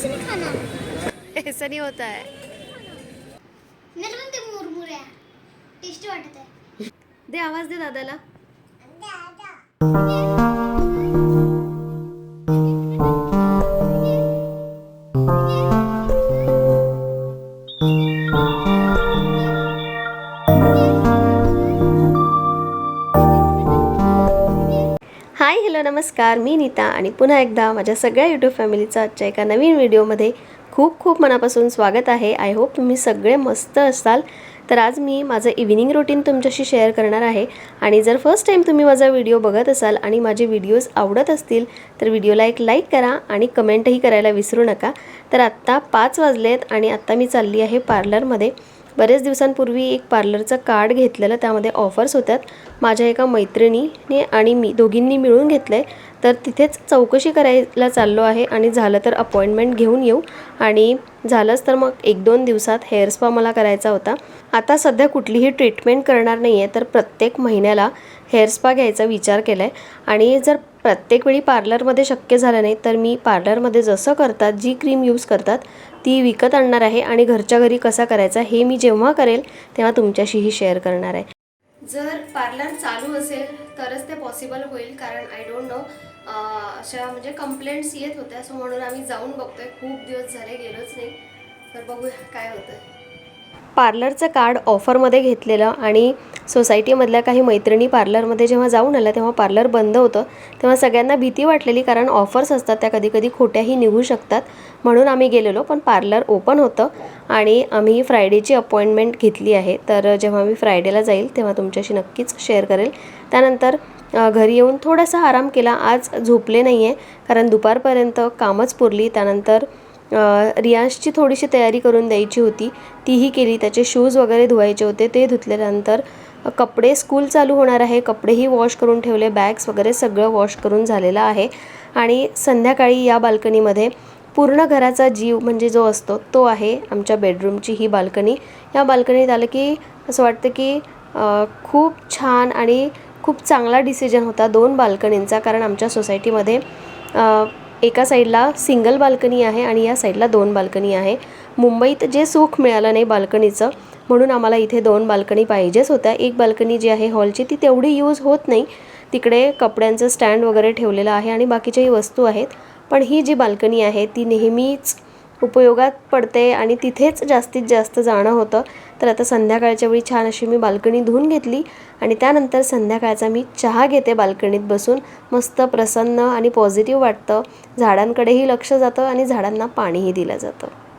ऐसे नहीं खाना। ऐसा नहीं होता है। पण ते मुरमुरे टेस्टी वाटत आहे दे आवाज दे दादाला। हाय हॅलो नमस्कार मी नीता आणि पुन्हा एकदा माझ्या सगळ्या यूट्यूब फॅमिलीचं आजच्या एका नवीन व्हिडिओमध्ये खूप खूप मनापासून स्वागत आहे. आय होप तुम्ही सगळे मस्त असाल. तर आज मी माझं इव्हिनिंग रुटीन तुमच्याशी शेअर करणार आहे. आणि जर फर्स्ट टाईम तुम्ही माझा व्हिडिओ बघत असाल आणि माझे व्हिडिओज आवडत असतील तर व्हिडिओला एक लाईक करा आणि कमेंटही करायला विसरू नका. तर आत्ता पाच वाजलेत आणि आत्ता मी चालली आहे पार्लरमध्ये बरेच दिवसांपूर्वी एक पार्लरचं कार्ड घेतलेलं त्यामध्ये ऑफर्स होत्यात. माझ्या एका मैत्रिणीने आणि मी दोघींनी मिळून घेतलं आहे तर तिथेच चौकशी करायला चाललो आहे आणि झालं तर अपॉइंटमेंट घेऊन येऊ. आणि झालंच तर मग एक दोन दिवसात हेअर स्पा मला करायचा होता. आता सध्या कुठलीही ट्रीटमेंट करणार नाही आहे तर प्रत्येक महिन्याला हेअर स्पा घ्यायचा विचार केला आहे आणि जर प्रत्येक वेळी पार्लरमध्ये शक्य झालं नाही तर मी पार्लरमध्ये जसं करतात जी क्रीम यूज करतात ती विकत आणणार आहे आणि घरच्या घरी कसा करायचा हे मी जेव्हा करेल तेव्हा तुमच्याशीही शेअर करणार आहे. जर पार्लर चालू असेल तरच ते पॉसिबल होईल कारण आय डोंट नो अशा म्हणजे कंप्लेंट्स येत होत्या. सो म्हणून आम्ही जाऊन बघतोय. खूप दिवस झाले गेलोच नाही. तर बघूया काय होतं पार्लरचं कार्ड ऑफरमध्ये घेतलेलं आणि सोसायटीमधल्या काही मैत्रिणी पार्लरमध्ये जेव्हा जाऊन आल्या तेव्हा पार्लर बंद होतं. तेव्हा सगळ्यांना भीती वाटलेली कारण ऑफर्स असतात त्या कधी कधी खोट्याही निघू शकतात. म्हणून आम्ही गेलेलो पण पार्लर ओपन होतं आणि आम्ही फ्रायडेची अपॉइंटमेंट घेतली आहे. तर जेव्हा मी फ्रायडेला जाईल तेव्हा तुमच्याशी नक्कीच शेअर करेल. त्यानंतर घरी येऊन थोडासा आराम केला. आज झोपले नाही आहे कारण दुपारपर्यंत कामच पुरली. त्यानंतर अ, रियांशची थोडीशी तयारी करून द्यायची होती. तीही केली. त्याचे शूज वगैरे धुवायचे होते. ते धुतल्यानंतर कपडे स्कूल चालू होणार आहे. कपडेही वॉश करून ठेवले बॅग्स वगैरे सगळं वॉश करून झालेलं आहे. आणि संध्याकाळी या बाल्कनीमध्ये पूर्ण घराचा जीव म्हणजे जो असतो तो आहे आमच्या बेडरूमची ही बाल्कनी या बाल्कनीत आलं की असं वाटतं की खूप छान आणि खूप चांगला डिसिजन होता दोन बाल्कनींचा कारण आमच्या सोसायटीमध्ये एका साईडला सिंगल बाल्कनी आहे आणि या साईडला दोन बाल्कनी आहे. मुंबईत जे सुख मिळालं नाही बाल्कनीचं म्हणून आम्हाला इथे दोन बाल्कनी पाहिजेच होत्या. एक बाल्कनी जी आहे हॉलची ती तेवढी यूज होत नाही. तिकडे कपड्यांचं स्टँड वगैरे ठेवलेलं आहे आणि बाकीच्याही वस्तू आहेत. पण ही जी बाल्कनी आहे ती नेहमीच उपयोगात पडते आणि तिथेच जास्तीत जास्त जाणं होतं. तर आता संध्याकाळच्या वेळी छान अशी मी बाल्कनी धुवून घेतली आणि त्यानंतर संध्याकाळचा मी चहा घेते बाल्कनीत बसून. मस्त प्रसन्न आणि पॉझिटिव्ह वाटतं. झाडांकडेही लक्ष जातं आणि झाडांना पाणीही दिलं जातं.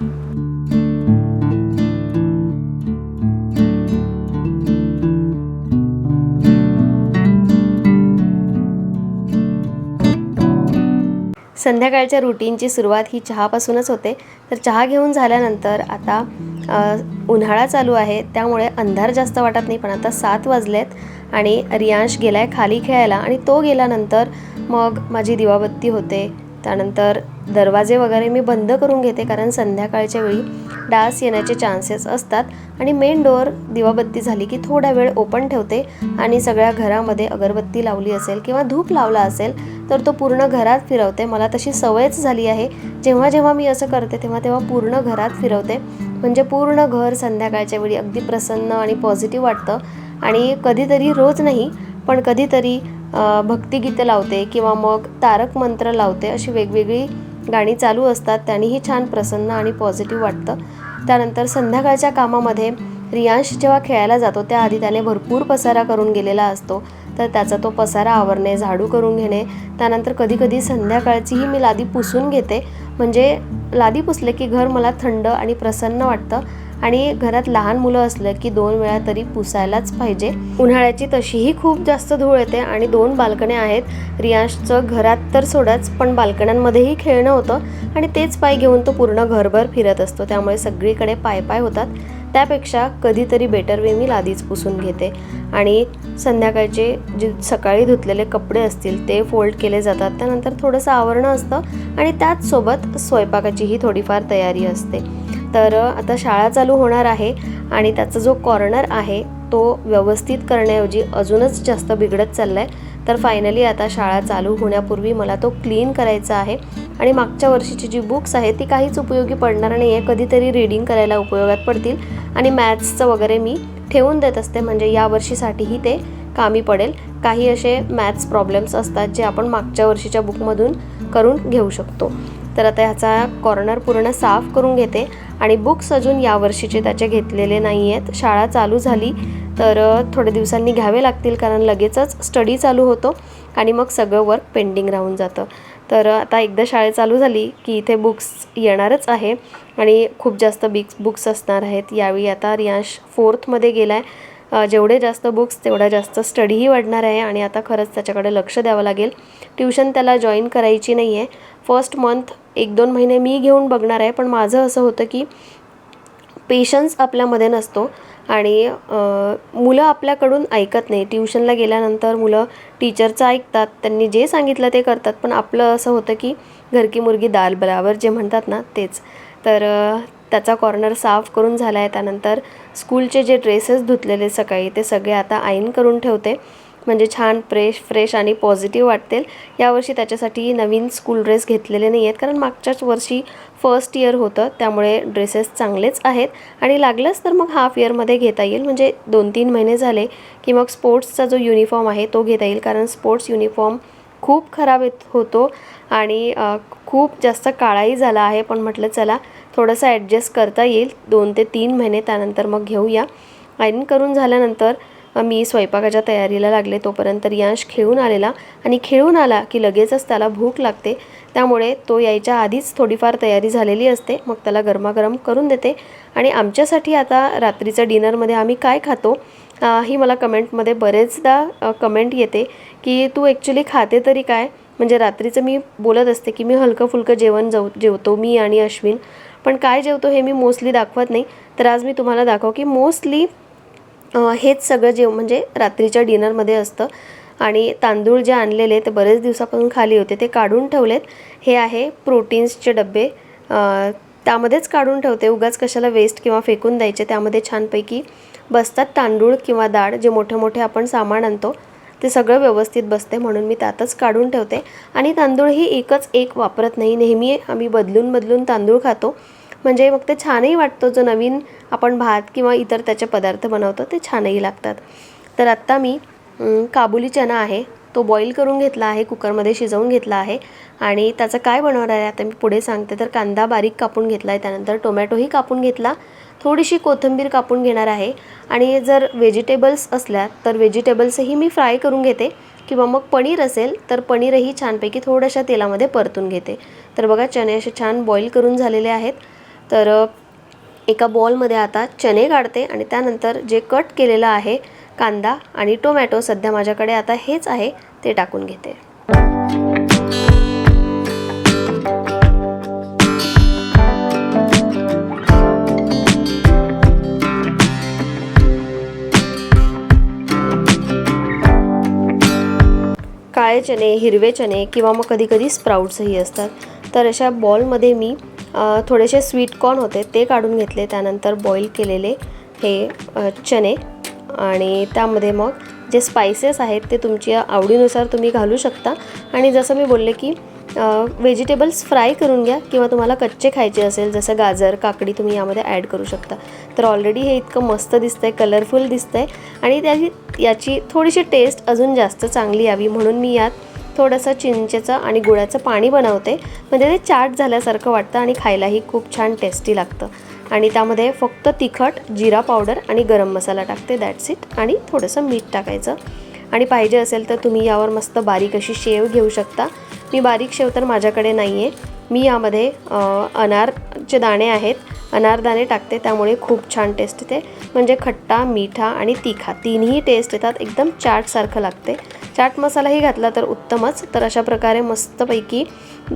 संध्याकाळच्या रुटीनची सुरुवात ही चहापासूनच होते. तर चहा घेऊन झाल्यानंतर आता उन्हाळा चालू आहे. त्यामुळे अंधार जास्त वाटत नाही पण आता सात वाजलेत आणि रियांश गेला आहे खाली खेळायला आणि तो गेल्यानंतर मग माझी दिवाबत्ती होते. त्यानंतर दरवाजे वगैरे मी बंद करून घेते कारण संध्याकाळच्या वेळी डास येण्याचे चान्सेस असतात. आणि मेन डोअर दिवाबत्ती झाली की थोडा वेळ ओपन ठेवते. आणि सगळ्या घरामध्ये अगरबत्ती लावली असेल किंवा धूप लावला असेल तर तो पूर्ण घरात फिरवते. मला तशी सवयच झाली आहे. जेव्हा जेव्हा मी असं करते तेव्हा तेव्हा पूर्ण घरात फिरवते. म्हणजे पूर्ण घर संध्याकाळच्या वेळी अगदी प्रसन्न आणि पॉझिटिव्ह वाटतं. आणि कधीतरी रोज नाही पण कधीतरी भक्तिगीतं लावते किंवा मग तारक मंत्र लावते अशी वेगवेगळी गाणी चालू असतात. त्यांनीही छान प्रसन्न आणि पॉझिटिव्ह वाटतं. त्यानंतर संध्याकाळच्या कामामध्ये रियांश जेव्हा खेळायला जातो त्याआधी त्याने भरपूर पसारा करून गेलेला असतो. तर त्याचा तो पसारा आवरणे झाडू करून घेणे. त्यानंतर कधीकधी संध्याकाळचीही मी लादी पुसून घेते. म्हणजे लादी पुसले की घर मला थंड आणि प्रसन्न वाटतं. आणि घरात लहान मुलं असलं की दोन वेळा तरी पुसायलाच पाहिजे. उन्हाळ्याची तशीही खूप जास्त धूळ येते आणि दोन बाल्कण्या आहेत. रियांशचं घरात तर सोडाच पण बाल्कण्यांमध्येही खेळणं होतं आणि तेच पाय घेऊन तो पूर्ण घरभर फिरत असतो. त्यामुळे सगळीकडे पाय पाय होतात. त्यापेक्षा कधीतरी बेटर वे मी लादीच पुसून घेते. आणि संध्याकाळचे जे सकाळी धुतलेले कपडे असतील ते फोल्ड केले जातात. त्यानंतर थोडंसं आवरणं असतं आणि त्याचसोबत स्वयंपाकाचीही थोडीफार तयारी असते. तर आता शाळा चालू होणार आहे आणि त्याचा जो कॉर्नर आहे तो व्यवस्थित करण्याऐवजी अजूनच जास्त बिघडत चालला आहे तर फायनली आता शाळा चालू होण्यापूर्वी मला तो क्लीन करायचा आहे. आणि मागच्या वर्षीची जी बुक्स आहेत ती काहीच उपयोगी पडणार नाही आहे कधीतरी रीडिंग करायला उपयोगात पडतील. आणि मॅथ्सचं वगैरे मी ठेवून देत असते. म्हणजे या वर्षीसाठीही ते कामी पडेल. काही असे मॅथ्स प्रॉब्लेम्स असतात जे आपण मागच्या वर्षीच्या बुकमधून करून घेऊ शकतो. तर आता ह्याचा कॉर्नर पूर्ण साफ करून घेते. आणि बुक्स अजून यावर्षीचे त्याचे घेतलेले नाही आहेत. शाळा चालू झाली तर थोड्या दिवसांनी घ्यावे लागतील कारण लगेचच स्टडी चालू होतो आणि मग सगळं वर्क पेंडिंग राहून जातं. तर आता एकदा शाळा चालू झाली की इथे बुक्स येणारच आहे आणि खूप जास्त बिक्स बुक्स असणार आहेत. यावेळी आता रियांश फोर्थमध्ये गेला आहे जेवढे जास्त बुक्स तेवढा जास्त स्टडीही वाढणार आहे आणि आता खरंच त्याच्याकडे लक्ष द्यावं लागेल. ट्युशन त्याला जॉईन करायची नाही आहे फर्स्ट मंथ एक दोन महिने मी घेऊन बघणार आहे पण माझं असं होतं की पेशन्स आपल्यामध्ये नसतो आणि मुलं आपल्याकडून ऐकत नाही. ट्युशनला गेल्यानंतर मुलं टीचरचं ऐकतात त्यांनी जे सांगितलं ते करतात पण आपलं असं होतं की घर की दाल बराबर जे म्हणतात ना तेच. तर त्याचा कॉर्नर साफ करून झाला आहे त्यानंतर स्कूलचे जे ड्रेसेस धुतलेले सकाळी ते सगळे आता आईन करून ठेवते. म्हणजे छान फ्रेश फ्रेश आणि पॉझिटिव्ह वाटतील. यावर्षी त्याच्यासाठी नवीन स्कूल ड्रेस घेतलेले नाही आहेत कारण मागच्याच वर्षी फर्स्ट इयर होतं त्यामुळे ड्रेसेस चांगलेच आहेत. आणि लागलंच तर मग हाफ इयरमध्ये घेता येईल म्हणजे दोन तीन महिने झाले की मग स्पोर्ट्सचा जो युनिफॉर्म आहे तो घेता येईल कारण स्पोर्ट्स युनिफॉर्म खूप खराब येत होतो आणि खूप जास्त काळाही झाला आहे. पण म्हटलं चला थोडंसं ॲडजस्ट करता येईल. दोन ते तीन महिने त्यानंतर मग घेऊया. आयन करून झाल्यानंतर मी स्वयंपाकाच्या तयारीला लागले तोपर्यंत रियांश खेळून आलेला आणि खेळून आला की लगेचच त्याला भूक लागते. त्यामुळे तो यायच्या आधीच थोडीफार तयारी झालेली असते. मग त्याला गरमागरम करून देते. आणि आमच्यासाठी आता रात्रीचं डिनरमध्ये आम्ही काय खातो ही मला कमेंटमध्ये बरेचदा कमेंट येते की तू ॲक्च्युली खाते तरी काय? म्हणजे रात्रीचं मी बोलत असते की मी हलकं फुलकं जेवण जेव जेवतो मी आणि अश्विन. पण काय जेवतो हे मी मोस्टली दाखवत नाही. तर आज मी तुम्हाला दाखव की मोस्टली हेच सगळं जेव म्हणजे रात्रीच्या डिनरमध्ये असतं. आणि तांदूळ जे आणलेले ते बरेच दिवसापासून खाली होते. ते काढून ठेवलेत. हे आहे प्रोटीन्सचे डबे. त्यामध्येच काढून ठेवते. उगाच कशाला वेस्ट किंवा फेकून द्यायचे. त्यामध्ये छानपैकी बसतात तांदूळ किंवा डाळ जे मोठे मोठे आपण सामान आणतो ते सगळं व्यवस्थित बसते म्हणून मी त्यातच काढून ठेवते. आणि तांदूळ ही एकच एक वापरत नाही. नेहमी आम्ही बदलून बदलून तांदूळ खातो. म्हणजे मग ते छानही वाटतो जो नवीन आपण भात किंवा इतर त्याचे पदार्थ बनवतो ते छानही लागतात. तर आत्ता मी काबुली चना आहे तो बॉईल करून घेतला आहे कुकरमध्ये शिजवून घेतला आहे आणि त्याचं काय बनवणार आहे आता मी पुढे सांगते. तर कांदा बारीक कापून घेतला आहे त्यानंतर टोमॅटोही कापून घेतला. थोडीशी कोथिंबीर कापून घेणार आहे आणि जर व्हेजिटेबल्स असल्या तर व्हेजिटेबल्सही मी फ्राय करून घेते. किंवा मग पनीर असेल तर पनीरही छानपैकी थोड्याशा तेलामध्ये परतून घेते. तर बघा चणे असे छान बॉईल करून झालेले आहेत. तर एका बॉलमध्ये आता चणे काढते आणि त्यानंतर जे कट केलेलं आहे कांदा आणि टोमॅटो सध्या माझ्याकडे आता हेच आहे ते टाकून घेते. काळे चणे हिरवे चणे किंवा मग कधी कधी स्प्राउट्सही असतात. तर अशा बॉलमध्ये मी थोडेसे स्वीट कॉर्न होते ते काढून घेतले त्यानंतर बॉईल केलेले हे चणे. आणि त्यामध्ये मग जे स्पायसेस आहेत ते तुमच्या आवडीनुसार तुम्ही घालू शकता. आणि जसं मी बोलले की व्हेजिटेबल्स फ्राय करून घ्या किंवा तुम्हाला कच्चे खायचे असेल जसं गाजर काकडी तुम्ही यामध्ये ॲड करू शकता. तर ऑलरेडी हे इतकं मस्त दिसतं आहे कलरफुल दिसतं आहे आणि त्याची याची थोडीशी टेस्ट अजून जास्त चांगली यावी म्हणून मी यात थोडंसं चिंचेचं आणि गुळाचं पाणी बनवते. म्हणजे ते चाट झाल्यासारखं वाटतं आणि खायलाही खूप छान टेस्टी लागतं. आणि त्यामध्ये फक्त तिखट जिरा पावडर आणि गरम मसाला टाकते दॅट्स इट आणि थोडंसं मीठ टाकायचं. आणि पाहिजे असेल तर तुम्ही यावर मस्त बारीक अशी शेव घेऊ शकता. मी बारीक शेव तर माझ्याकडे नाही आहे मी यामध्ये अनारचे दाणे आहेत. अनारदाणे टाकते त्यामुळे खूप छान टेस्ट येते. म्हणजे खट्टा मिठा आणि तिखा तिन्ही टेस्ट येतात एकदम चाटसारखं लागते. चाट मसालाही घातला तर उत्तमच. तर अशा प्रकारे मस्तपैकी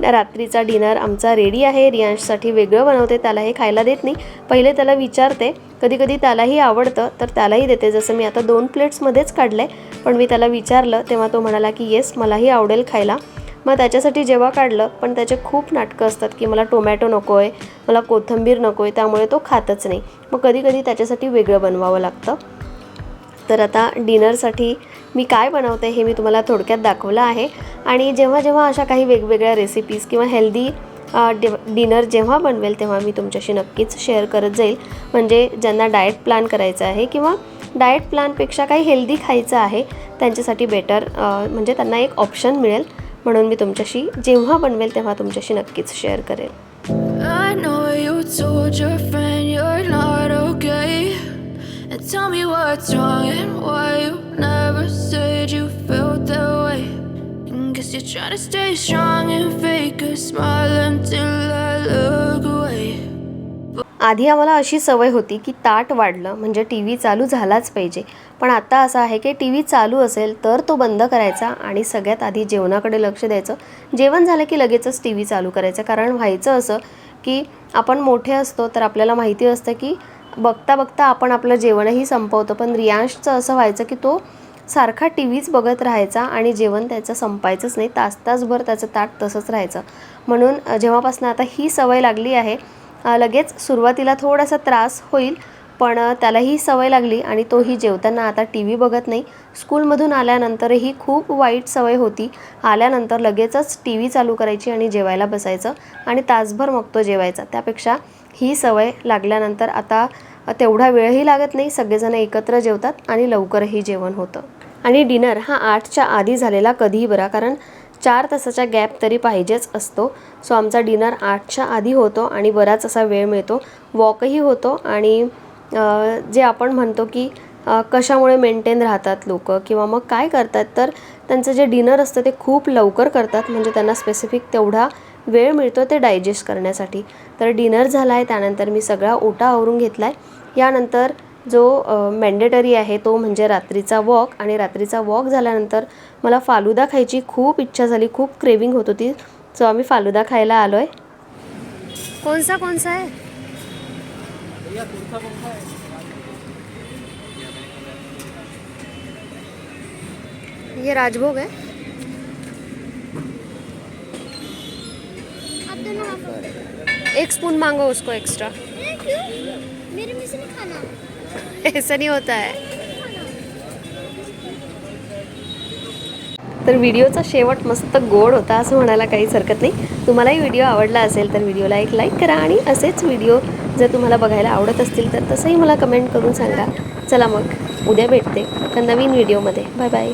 रात्रीचा डिनर आमचा रेडी आहे. रियांशसाठी वेगळं बनवते त्याला हे खायला देत नाही. पहिले त्याला विचारते कधी कधी त्यालाही आवडतं तर त्यालाही देते. जसं मी आता दोन प्लेट्समध्येच काढलं आहे पण मी त्याला विचारलं तेव्हा तो म्हणाला की येस मलाही आवडेल खायला. मग त्याच्यासाठी जेव्हा काढलं पण त्याचे खूप नाटकं असतात की मला टोमॅटो नको आहे मला कोथिंबीर नको आहे त्यामुळे तो खातच नाही. मग कधीकधी त्याच्यासाठी वेगळं बनवावं लागतं. तर आता डिनरसाठी मी काय बनवते हे मी तुम्हाला थोडक्यात दाखवलं आहे. आणि जेव्हा जेव्हा अशा काही वेगवेगळ्या रेसिपीज किंवा हेल्दी डिनर जेव्हा बनवेल तेव्हा मी तुमच्याशी नक्कीच शेअर करत जाईल. म्हणजे ज्यांना डाएट प्लॅन करायचं आहे किंवा डाएट प्लॅनपेक्षा काही हेल्दी खायचं आहे त्यांच्यासाठी बेटर म्हणजे त्यांना एक ऑप्शन मिळेल. म्हणून मी तुमच्याशी जेव्हा बनवेल तेव्हा तुमच्याशी नक्कीच शेअर करेल And tell me what's wrong and why you never said you felt that way. And guess you're trying to stay strong and fake a smile until I look away. आधी आम्हाला अशी सवय होती की ताट वाढलं म्हणजे टी व्ही चालू झालाच पाहिजे. पण आता असं आहे की टी व्ही चालू असेल तर तो बंद करायचा आणि सगळ्यात आधी जेवणाकडे लक्ष द्यायचं. जेवण झालं की लगेचच टी व्ही चालू करायचं. कारण व्हायचं असं की आपण मोठे असतो तर आपल्याला माहिती असतं की बघता बघता आपण आपलं जेवणही संपवतो. पण रियांशचं असं व्हायचं की तो सारखा टी व्हीच बघत राहायचा आणि जेवण त्याचं संपायचंच नाही. तास तासभर त्याचं ताट तसंच राहायचं. म्हणून जेव्हापासून आता ही सवय लागली आहे लगेच सुरुवातीला थोडासा त्रास होईल पण त्यालाही त्याला ही सवय लागली आणि तोही जेवताना आता टी व्ही बघत नाही. स्कूलमधून आल्यानंतरही खूप वाईट सवय होती. आल्यानंतर लगेचच टी व्ही चालू करायची आणि जेवायला बसायचं आणि तासभर मग तो जेवायचा. त्यापेक्षा ही सवय लागल्यानंतर आता तेवढा वेळही लागत नाही. सगळेजण एकत्र जेवतात आणि लवकरही जेवण होतं. आणि डिनर हा आठच्या आधी झालेला कधीही बरा कारण चार तासाचा गॅप तरी पाहिजेच असतो. सो आमचा डिनर आठच्या आधी होतो आणि बराच असा वेळ मिळतो. वॉकही होतो आणि जे आपण म्हणतो की कशामुळे मेंटेन राहतात लोक किंवा मग काय करतात तर त्यांचं जे डिनर असतं ते खूप लवकर करतात. म्हणजे त्यांना स्पेसिफिक तेवढा वेळ मिळतो ते डायजेस्ट करण्यासाठी. तर डिनर झाला आहे त्यानंतर मी सगळा ओटा आवरून घेतला आहे यानंतर जो मॅन्डेटरी आहे तो म्हणजे रात्रीचा वॉक आणि रात्रीचा वॉक झाल्यानंतर मला फालुदा खायची खूप इच्छा झाली खूप क्रेविंग होत होती. सो आम्ही फालुदा खायला आलो आहे कोणसा कोणसा आहे? ये राजभोग है एक स्पून मांगो उसको एक्स्ट्रा मेरे में से नहीं खाना. ऐसा नहीं होता है। तर व्हिडिओचा शेवट मस्त गोड होता असं म्हणायला काहीच हरकत नाही. तुम्हालाही व्हिडिओ आवडला असेल तर व्हिडिओला एक लाईक करा आणि असेच व्हिडिओ जर तुम्हाला बघायला आवडत असतील तर तसंही मला कमेंट करून सांगा. चला मग उद्या भेटते एका नवीन व्हिडिओमध्ये. Bye bye